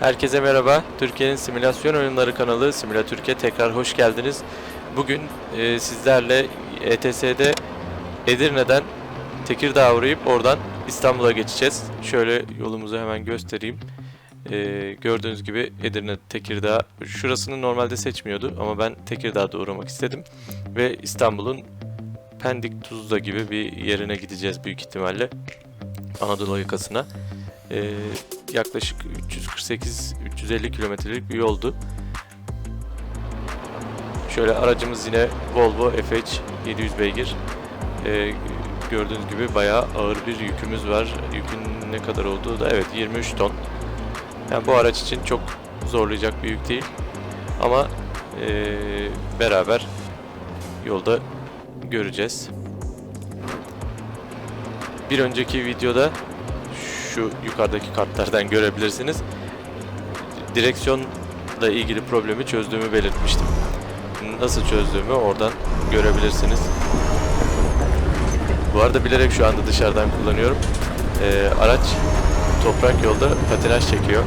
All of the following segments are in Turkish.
Herkese merhaba. Türkiye'nin simülasyon oyunları kanalı Simülatürk'e tekrar hoş geldiniz. Bugün e, sizlerle ETS'de Edirne'den Tekirdağ'a uğrayıp oradan İstanbul'a geçeceğiz. Şöyle yolumuzu hemen göstereyim. E, gördüğünüz gibi Edirne, Tekirdağ. Şurasını normalde seçmiyordu ama ben Tekirdağ'da uğramak istedim. Ve İstanbul'un Pendik Tuzla gibi bir yerine gideceğiz büyük ihtimalle. Anadolu yakasına. E, yaklaşık 348-350 kilometrelik bir yoldu. Şöyle aracımız yine Volvo FH 700 beygir. Ee, gördüğünüz gibi bayağı ağır bir yükümüz var. Yükün ne kadar olduğu da evet 23 ton. Yani bu araç için çok zorlayacak bir yük değil. Ama ee, beraber yolda göreceğiz. Bir önceki videoda şu yukarıdaki kartlardan görebilirsiniz. Direksiyonla ilgili problemi çözdüğümü belirtmiştim. Nasıl çözdüğümü oradan görebilirsiniz. Bu arada bilerek şu anda dışarıdan kullanıyorum. Ee, araç toprak yolda patinaj çekiyor.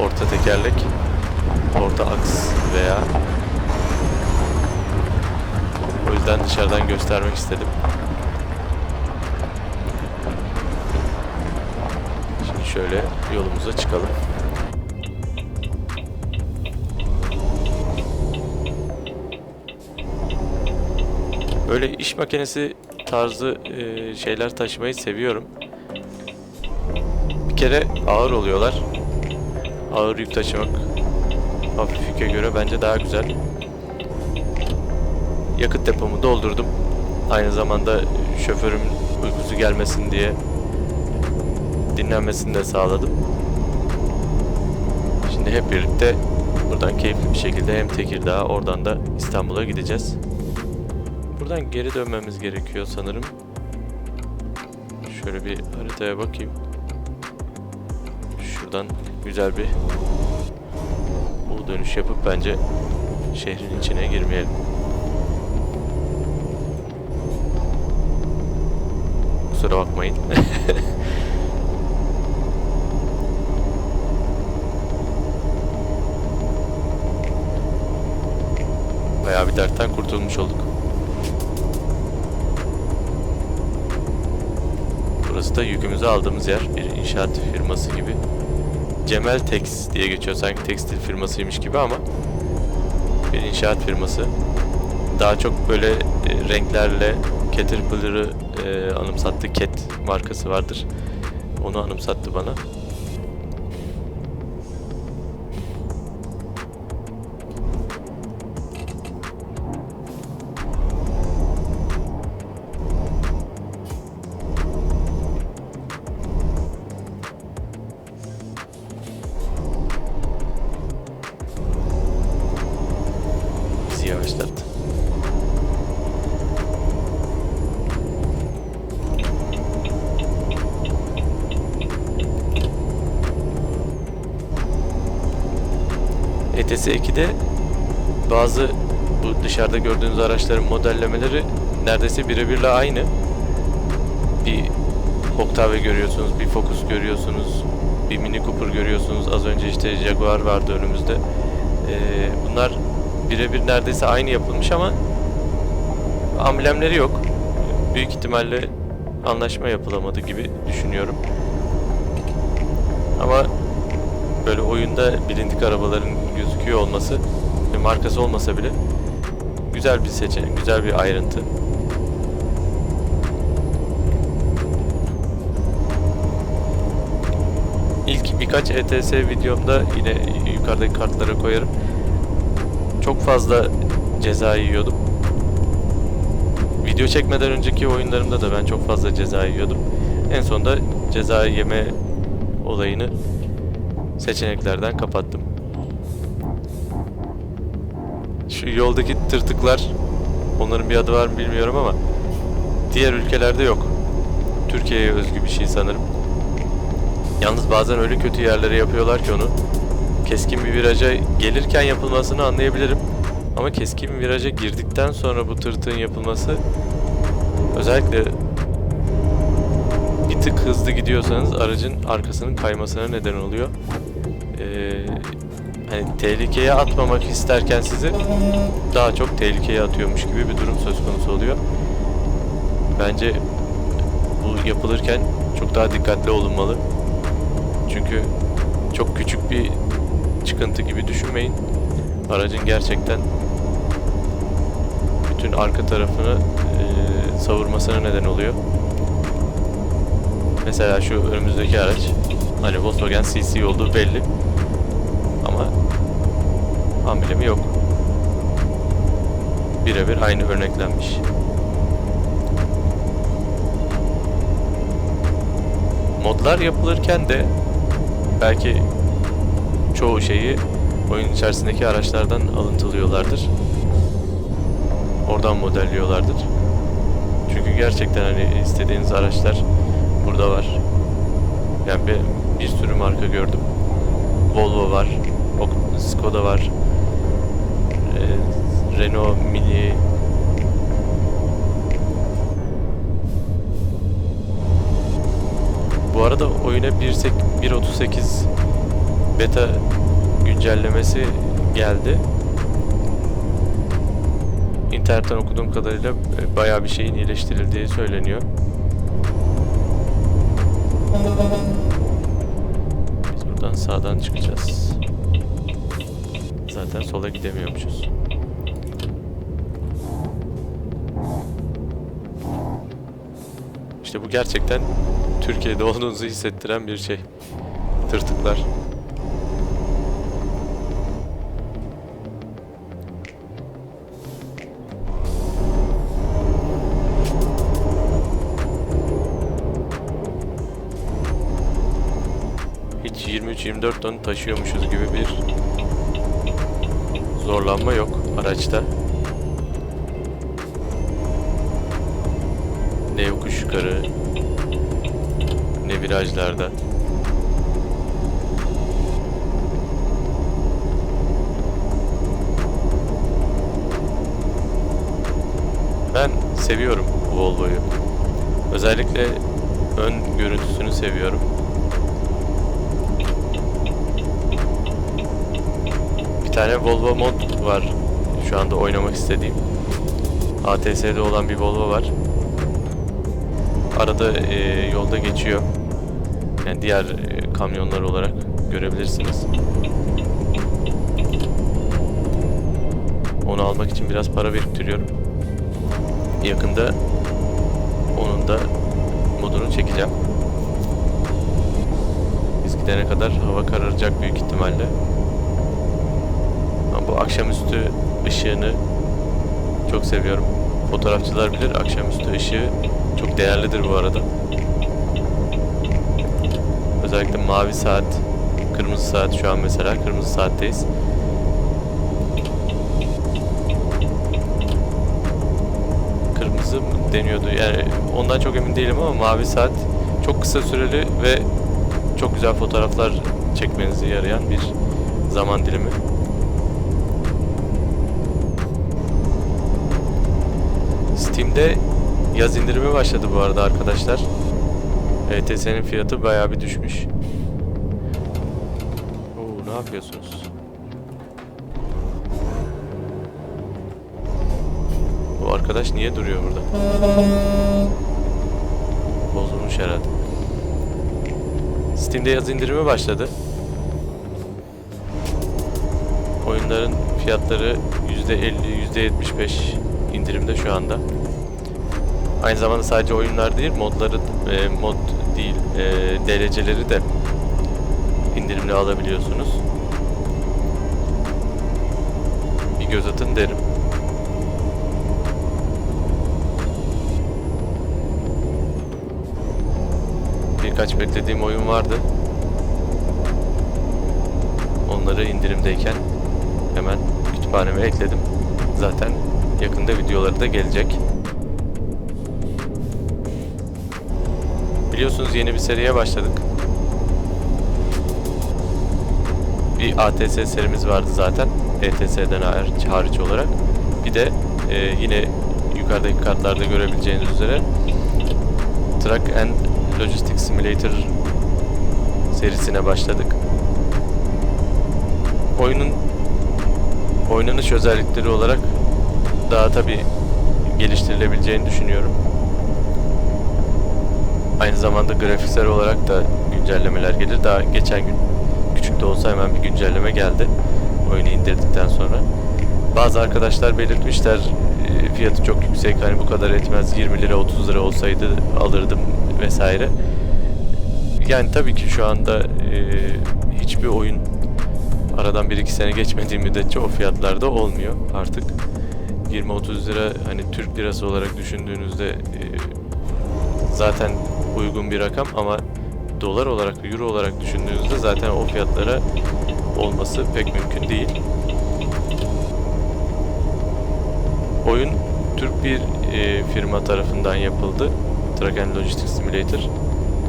Orta tekerlek, orta aks veya o yüzden dışarıdan göstermek istedim. Şöyle yolumuza çıkalım. Böyle iş makinesi tarzı e, şeyler taşımayı seviyorum. Bir kere ağır oluyorlar. Ağır yük taşımak hafif yüke göre bence daha güzel. Yakıt depomu doldurdum. Aynı zamanda şoförümün uykusu gelmesin diye dinlenmesini de sağladım. Şimdi hep birlikte buradan keyifli bir şekilde hem Tekirdağ'a oradan da İstanbul'a gideceğiz. Buradan geri dönmemiz gerekiyor sanırım. Şöyle bir haritaya bakayım. Şuradan güzel bir U dönüş yapıp bence şehrin içine girmeyelim. Kusura bakmayın. Bayağı bir dertten kurtulmuş olduk. Burası da yükümüzü aldığımız yer. Bir inşaat firması gibi. Cemel Tex diye geçiyor. Sanki tekstil firmasıymış gibi ama bir inşaat firması. Daha çok böyle e, renklerle Caterpillar'ı e, anımsattı. Cat markası vardır. Onu anımsattı bana. RS2'de bazı bu dışarıda gördüğünüz araçların modellemeleri neredeyse birebirle aynı. Bir Octave görüyorsunuz, bir Focus görüyorsunuz, bir Mini Cooper görüyorsunuz. Az önce işte Jaguar vardı önümüzde. Ee, bunlar birebir neredeyse aynı yapılmış ama amblemleri yok. Büyük ihtimalle anlaşma yapılamadı gibi düşünüyorum. Ama böyle oyunda bilindik arabaların gözüküyor olması markası olmasa bile güzel bir seçenek, güzel bir ayrıntı. İlk birkaç ETS videomda yine yukarıdaki kartlara koyarım. Çok fazla ceza yiyordum. Video çekmeden önceki oyunlarımda da ben çok fazla ceza yiyordum. En sonunda ceza yeme olayını seçeneklerden kapattım. Şu yoldaki tırtıklar onların bir adı var mı bilmiyorum ama diğer ülkelerde yok. Türkiye'ye özgü bir şey sanırım. Yalnız bazen öyle kötü yerlere yapıyorlar ki onu. Keskin bir viraja gelirken yapılmasını anlayabilirim. Ama keskin bir viraja girdikten sonra bu tırtığın yapılması özellikle bir tık hızlı gidiyorsanız aracın arkasının kaymasına neden oluyor. Ee, hani tehlikeye atmamak isterken sizi daha çok tehlikeye atıyormuş gibi bir durum söz konusu oluyor. Bence bu yapılırken çok daha dikkatli olunmalı. Çünkü çok küçük bir çıkıntı gibi düşünmeyin. Aracın gerçekten bütün arka tarafını e, savurmasına neden oluyor. Mesela şu önümüzdeki araç hani Volkswagen CC olduğu belli. Ama amblemi yok. Birebir aynı örneklenmiş. Modlar yapılırken de belki çoğu şeyi oyun içerisindeki araçlardan alıntılıyorlardır. Oradan modelliyorlardır. Çünkü gerçekten hani istediğiniz araçlar burada var. Yani bir, bir sürü marka gördüm. Volvo var, Skoda var, e, Renault Mini, Bu arada oyuna 1.8 1.38 beta güncellemesi geldi. İnternetten okuduğum kadarıyla e, bayağı bir şeyin iyileştirildiği söyleniyor. Biz buradan sağdan çıkacağız. Zaten sola gidemiyormuşuz. İşte bu gerçekten Türkiye'de olduğunuzu hissettiren bir şey. Tırtıklar. Hiç 23-24 ton taşıyormuşuz gibi bir zorlanma yok araçta. Ne yokuş yukarı ne virajlarda. Ben seviyorum Volvo'yu. Özellikle ön görüntüsünü seviyorum. Bir tane Volvo mod var şu anda oynamak istediğim. ATS'de olan bir Volvo var. Arada e, yolda geçiyor. Yani diğer e, kamyonlar olarak görebilirsiniz. Onu almak için biraz para biriktiriyorum. Yakında onun da modunu çekeceğim. Biz gidene kadar hava kararacak büyük ihtimalle. Bu akşamüstü ışığını çok seviyorum. Fotoğrafçılar bilir akşamüstü ışığı çok değerlidir bu arada. Özellikle mavi saat, kırmızı saat şu an mesela kırmızı saatteyiz. Kırmızı mı deniyordu yani ondan çok emin değilim ama mavi saat çok kısa süreli ve çok güzel fotoğraflar çekmenizi yarayan bir zaman dilimi. Steam'de yaz indirimi başladı bu arada arkadaşlar. ETS'nin fiyatı bayağı bir düşmüş. Oo, ne yapıyorsunuz? Bu arkadaş niye duruyor burada? Bozulmuş herhalde. Steam'de yaz indirimi başladı. Oyunların fiyatları %50, %75 indirimde şu anda. Aynı zamanda sadece oyunlar değil, modları e, mod değil, e, DLC'leri de indirimli alabiliyorsunuz. Bir göz atın derim. Birkaç beklediğim oyun vardı. Onları indirimdeyken hemen kütüphaneme ekledim. Zaten yakında videoları da gelecek. Biliyorsunuz yeni bir seriye başladık. Bir ATS serimiz vardı zaten. ETS'den hariç, olarak. Bir de e, yine yukarıdaki kartlarda görebileceğiniz üzere Truck and Logistics Simulator serisine başladık. oyunun oynanış özellikleri olarak daha tabi geliştirilebileceğini düşünüyorum. Aynı zamanda grafiksel olarak da güncellemeler gelir. Daha geçen gün küçük de olsa hemen bir güncelleme geldi. Oyunu indirdikten sonra. Bazı arkadaşlar belirtmişler e, fiyatı çok yüksek hani bu kadar etmez 20 lira 30 lira olsaydı alırdım vesaire. Yani tabii ki şu anda e, hiçbir oyun aradan 1-2 sene geçmediği müddetçe o fiyatlarda olmuyor artık. 20-30 lira hani Türk lirası olarak düşündüğünüzde e, zaten uygun bir rakam ama dolar olarak, euro olarak düşündüğünüzde zaten o fiyatlara olması pek mümkün değil. Oyun Türk bir e, firma tarafından yapıldı. Truck and Logistics Simulator.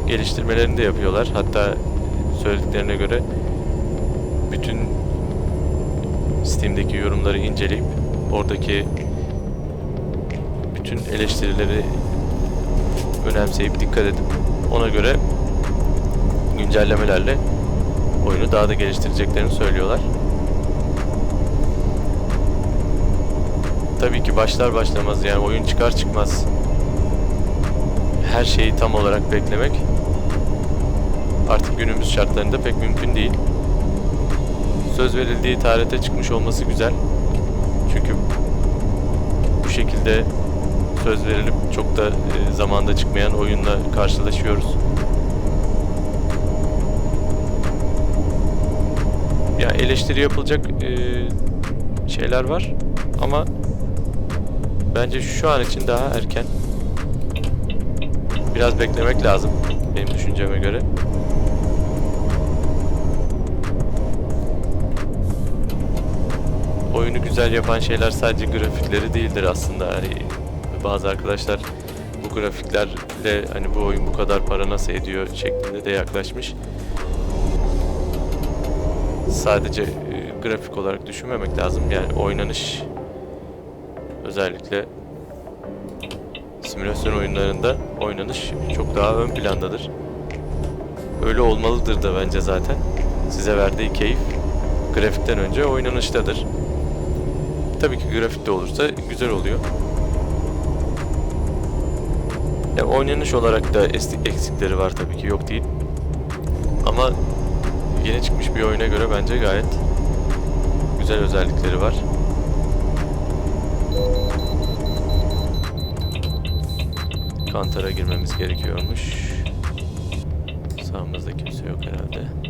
Geliştirmelerini de yapıyorlar. Hatta söylediklerine göre bütün Steam'deki yorumları inceleyip oradaki bütün eleştirileri önemseyip dikkat edip ona göre güncellemelerle oyunu daha da geliştireceklerini söylüyorlar. Tabii ki başlar başlamaz yani oyun çıkar çıkmaz her şeyi tam olarak beklemek artık günümüz şartlarında pek mümkün değil. Söz verildiği tarihte çıkmış olması güzel. Çünkü bu şekilde söz verilip çok da e, zamanda çıkmayan oyunla karşılaşıyoruz. Ya eleştiri yapılacak e, şeyler var ama bence şu an için daha erken. Biraz beklemek lazım benim düşünceme göre. Oyunu güzel yapan şeyler sadece grafikleri değildir aslında. Hani bazı arkadaşlar bu grafiklerle hani bu oyun bu kadar para nasıl ediyor şeklinde de yaklaşmış. Sadece e, grafik olarak düşünmemek lazım. Yani oynanış özellikle simülasyon oyunlarında oynanış çok daha ön plandadır. Öyle olmalıdır da bence zaten. Size verdiği keyif grafikten önce oynanıştadır. Tabii ki grafikte olursa güzel oluyor. Ya oynanış olarak da eksikleri var tabii ki yok değil. Ama yeni çıkmış bir oyuna göre bence gayet güzel özellikleri var. Kantara girmemiz gerekiyormuş. Sağımızda kimse yok herhalde.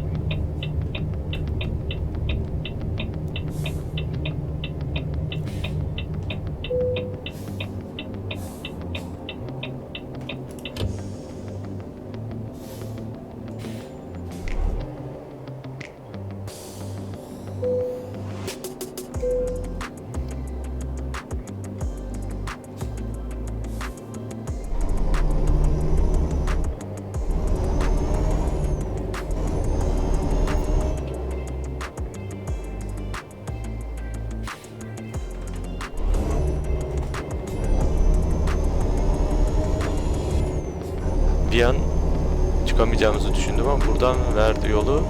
Çıkamayacağımızı düşündüm ama buradan verdi yolu.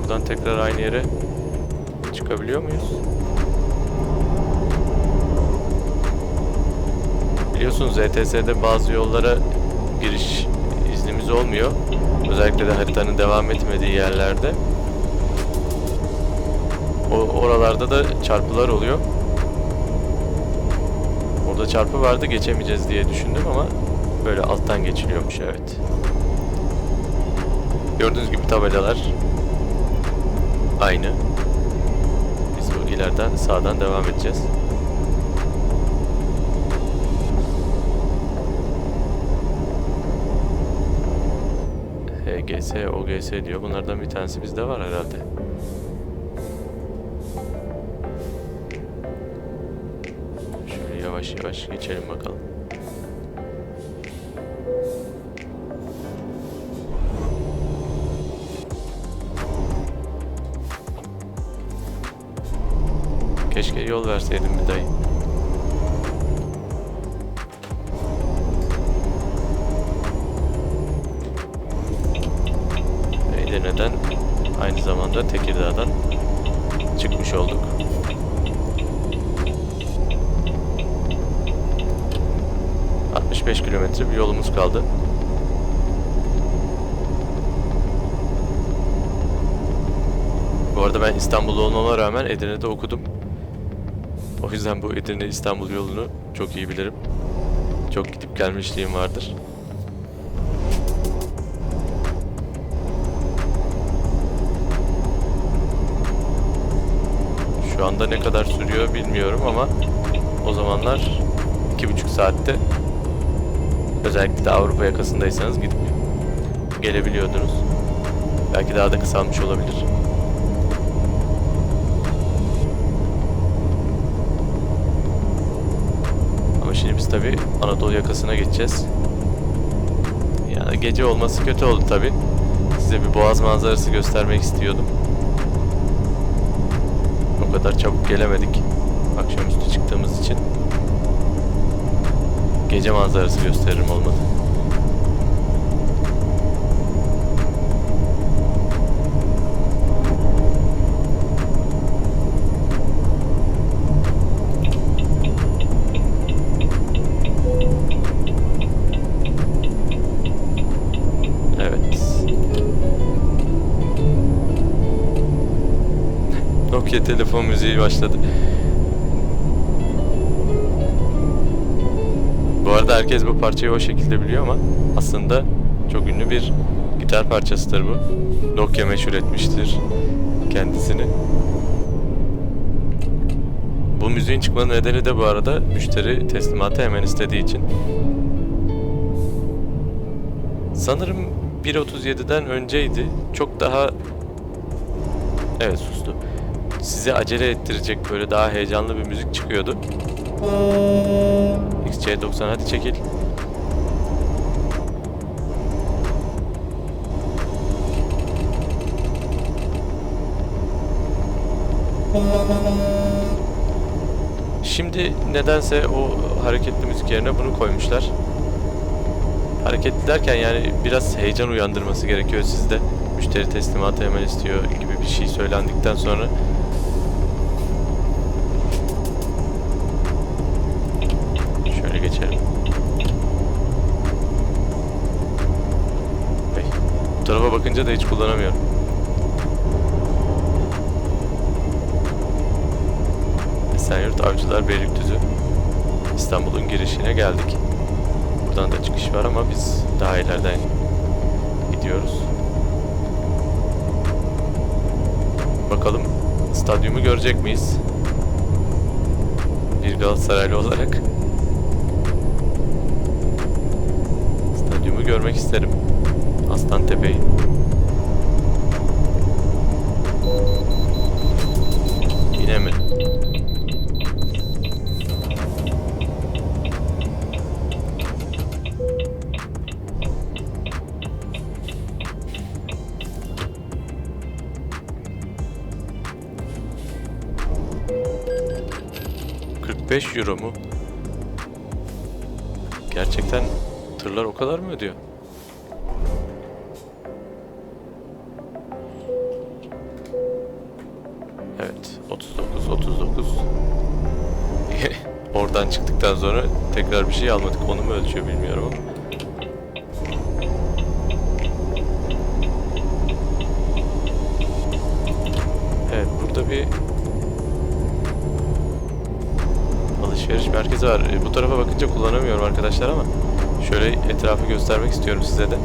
Buradan tekrar aynı yere çıkabiliyor muyuz? Biliyorsunuz ETS'de bazı yollara giriş iznimiz olmuyor. Özellikle de haritanın devam etmediği yerlerde. O, oralarda da çarpılar oluyor. Orada çarpı vardı geçemeyeceğiz diye düşündüm ama Böyle alttan geçiliyormuş evet. Gördüğünüz gibi tabelalar aynı. Biz bu ileriden sağdan devam edeceğiz. HGS, OGS diyor. Bunlardan bir tanesi bizde var herhalde. Şöyle yavaş yavaş geçelim bakalım. Keşke yol verseydin bir dayı. Edirne'den aynı zamanda Tekirdağ'dan çıkmış olduk. ...65 kilometre bir yolumuz kaldı. Bu arada ben İstanbul'da olmama rağmen Edirne'de okudum. O yüzden bu Edirne İstanbul yolunu çok iyi bilirim. Çok gidip gelmişliğim vardır. Şu anda ne kadar sürüyor bilmiyorum ama o zamanlar iki buçuk saatte özellikle de Avrupa yakasındaysanız gidip gelebiliyordunuz. Belki daha da kısalmış olabilir. Şimdi biz tabi Anadolu yakasına geçeceğiz. Yani gece olması kötü oldu tabi. Size bir boğaz manzarası göstermek istiyordum. O kadar çabuk gelemedik. Akşamüstü çıktığımız için. Gece manzarası gösteririm olmadı. Nokia telefon müziği başladı. Bu arada herkes bu parçayı o şekilde biliyor ama aslında çok ünlü bir gitar parçasıdır bu. Nokia meşhur etmiştir kendisini. Bu müziğin çıkmanın nedeni de bu arada müşteri teslimatı hemen istediği için. Sanırım 1.37'den önceydi. Çok daha... Evet sustu. Sizi acele ettirecek böyle daha heyecanlı bir müzik çıkıyordu. XC90 hadi çekil. Şimdi nedense o hareketli müzik yerine bunu koymuşlar. Hareketli derken yani biraz heyecan uyandırması gerekiyor sizde. Müşteri teslimatı hemen istiyor gibi bir şey söylendikten sonra Şöyle geçelim. Bey, bu tarafa bakınca da hiç kullanamıyorum. Esenyurt Avcılar Beylikdüzü İstanbul'un girişine geldik. Buradan da çıkış var ama biz daha ileriden gidiyoruz. Bakalım stadyumu görecek miyiz? Bir Galatasaraylı olarak. Stadyumu görmek isterim. Aslan Tepe'yi. Yine mi? ...45 euro mu? Gerçekten tırlar o kadar mı ödüyor? Evet, 39, 39. Oradan çıktıktan sonra tekrar bir şey almadık. Onu mu ölçüyor bilmiyorum. Evet, burada bir alışveriş merkezi var. E, Bu tarafa bakınca kullanamıyorum arkadaşlar ama şöyle etrafı göstermek istiyorum size de.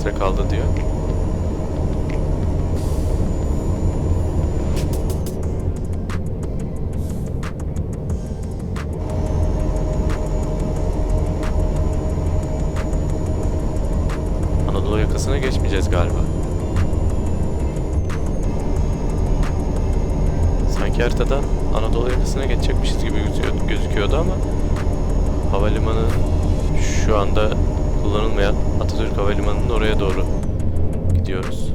Kilometre kaldı diyor. Anadolu yakasına geçmeyeceğiz galiba. Sanki haritada Anadolu yakasına geçecekmişiz gibi gözüküyordu, ama havalimanı şu anda kullanılmayan Atatürk Havalimanı'nın oraya doğru gidiyoruz.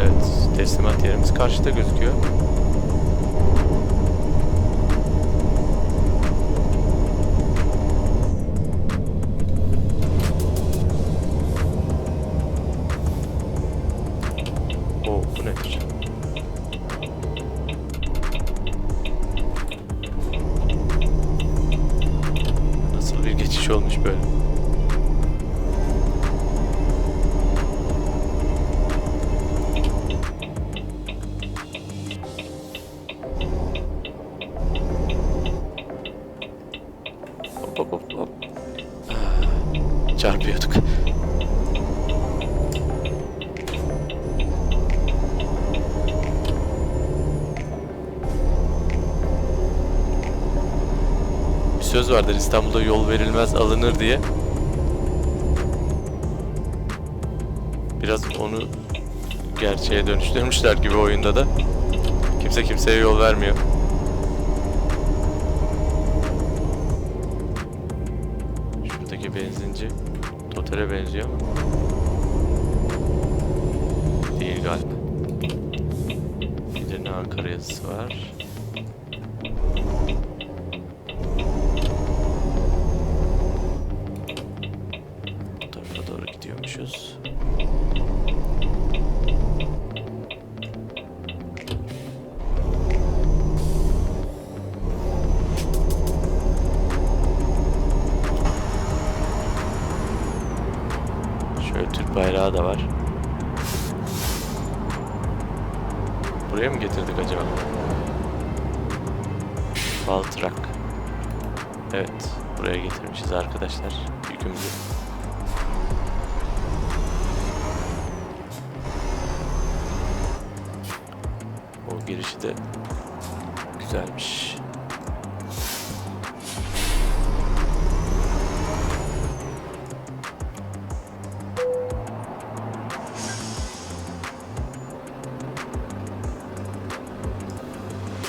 Evet, teslimat yerimiz karşıda gözüküyor. Söz vardır İstanbul'da yol verilmez alınır diye. Biraz onu gerçeğe dönüştürmüşler gibi oyunda da. Kimse kimseye yol vermiyor. Şuradaki benzinci Total'e benziyor ama değil galiba. Bir de ne Ankara yazısı var. Gidiyormuşuz. Şöyle Türk bayrağı da var. Buraya mı getirdik acaba? Baltrak. Evet, buraya getirmişiz arkadaşlar yükümüzü. De güzelmiş.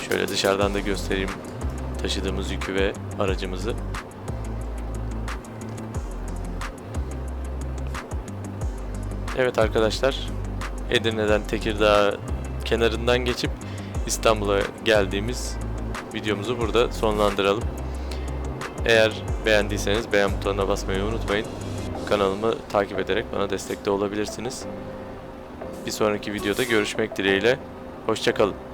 Şöyle dışarıdan da göstereyim taşıdığımız yükü ve aracımızı. Evet arkadaşlar, Edirne'den Tekirdağ kenarından geçip İstanbul'a geldiğimiz videomuzu burada sonlandıralım. Eğer beğendiyseniz beğen butonuna basmayı unutmayın. Kanalımı takip ederek bana destekte olabilirsiniz. Bir sonraki videoda görüşmek dileğiyle. Hoşçakalın.